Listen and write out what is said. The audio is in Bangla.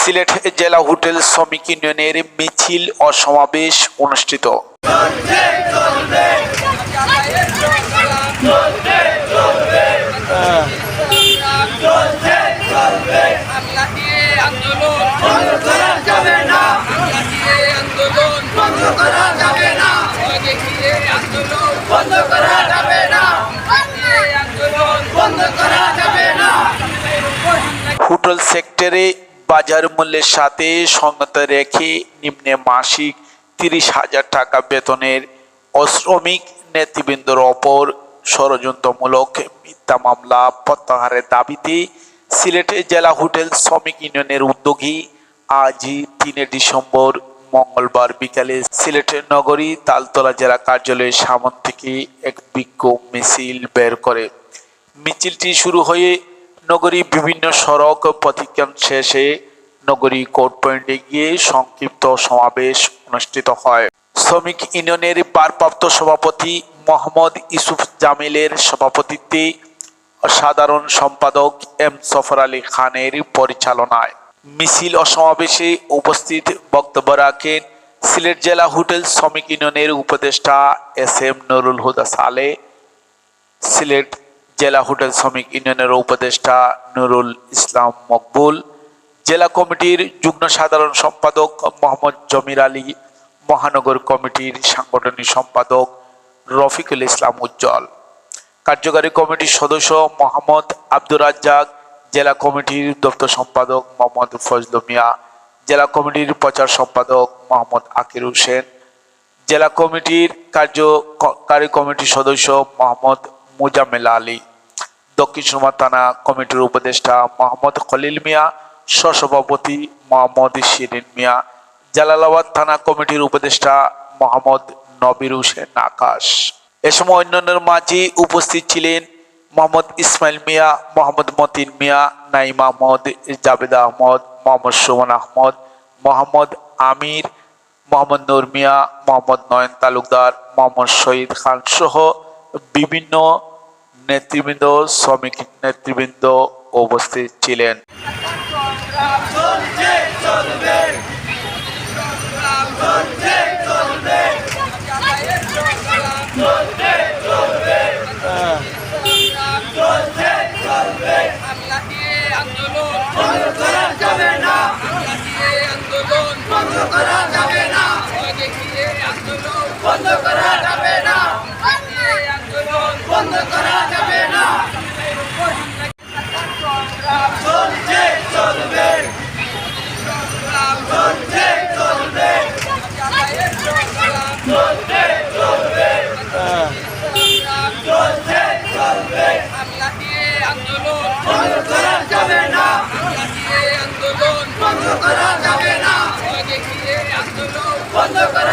সিলেট জেলা হোটেল শ্রমিক ইউনিয়নের মিছিল ও সমাবেশ অনুষ্ঠিত। হোটেল সেক্টরে বাজার মূল্যের সাথে সঙ্গত রেখে নিম্নে মাসিক তিরিশ হাজার টাকা বেতনের অশ্রমিক নেতৃবৃন্দর ওপর ষড়যন্ত্রমূলক মিথ্যা মামলা প্রত্যাহারের দাবিতে সিলেটে জেলা হোটেল শ্রমিক ইউনিয়নের উদ্যোগী আজ তিনে ডিসেম্বর মঙ্গলবার বিকালে সিলেটের নগরী তালতলা জেলা কার্যালয়ের সামন থেকে এক বিক্ষোভ মিছিল বের করে। মিছিলটি শুরু হয়ে নগরী বিভিন্ন সড়ক প্রতিক্রম শেষে নগরী কোর্ট পয়েন্টে গিয়ে সংক্ষিপ্ত সমাবেশ অনুষ্ঠিত হয়। শ্রমিক ইউনিয়নের ভারপ্রাপ্ত সভাপতি মোহাম্মদ ইউসুফ জামিলের সভাপতিত্বে সাধারণ সম্পাদক এম সফর আলী খানের পরিচালনায় মিছিল ও সমাবেশে উপস্থিত বক্তব্য রাখেন সিলেট জেলা হোটেল শ্রমিক ইউনিয়নের উপদেষ্টা এস এম নুরুল হুদা সালে। সিলেট জেলা হোটেল শ্রমিক ইউনিয়নের উপদেষ্টা নুরুল ইসলাম মকবুল, জেলা কমিটির যুগ্ম সাধারণ সম্পাদক মোহাম্মদ জমির আলী, মহানগর কমিটির সাংগঠনিক সম্পাদক রফিকুল ইসলাম উজ্জ্বল। কার্যকারী কমিটির সদস্য মোহাম্মদ আব্দুর রাজ্জাক, জেলা কমিটির দপ্তর সম্পাদক মোহাম্মদ ফজল মিয়া, জেলা কমিটির প্রচার সম্পাদক মোহাম্মদ আকির হোসেন, জেলা কমিটির কার্যকারী কমিটির সদস্য মোহাম্মদ মুজাম্মেল আলী। দক্ষিণ সুরমা থানা কমিটির উপদেষ্টা মোহাম্মদ খলিল মিয়া, সহসভাপতি মোহাম্মদ শিরিন মিয়া, জালালাবাদ থানা কমিটির উপদেষ্টা মোহাম্মদ নবির হোসেন আকাশ। এ সময় অন্যান্যের মাঝে উপস্থিত ছিলেন মোহাম্মদ ইসমাইল মিয়া, মোহাম্মদ মতিন মিয়া, নাইম আহমদ জাবেদ আহমদ, মোহাম্মদ সুমন আহমদ, মোহাম্মদ আমির, মোহাম্মদ নূর মিয়া, মোহাম্মদ নয়ন তালুকদার, মোহাম্মদ শহীদ খান সহ বিভিন্ন নেতৃবৃন্দ শ্রমিক নেতৃবৃন্দ উপস্থিত ছিলেন। বন্ধ করা যাবে না। বন্ধ বন্ধ করা যাবে না। বন্ধ করা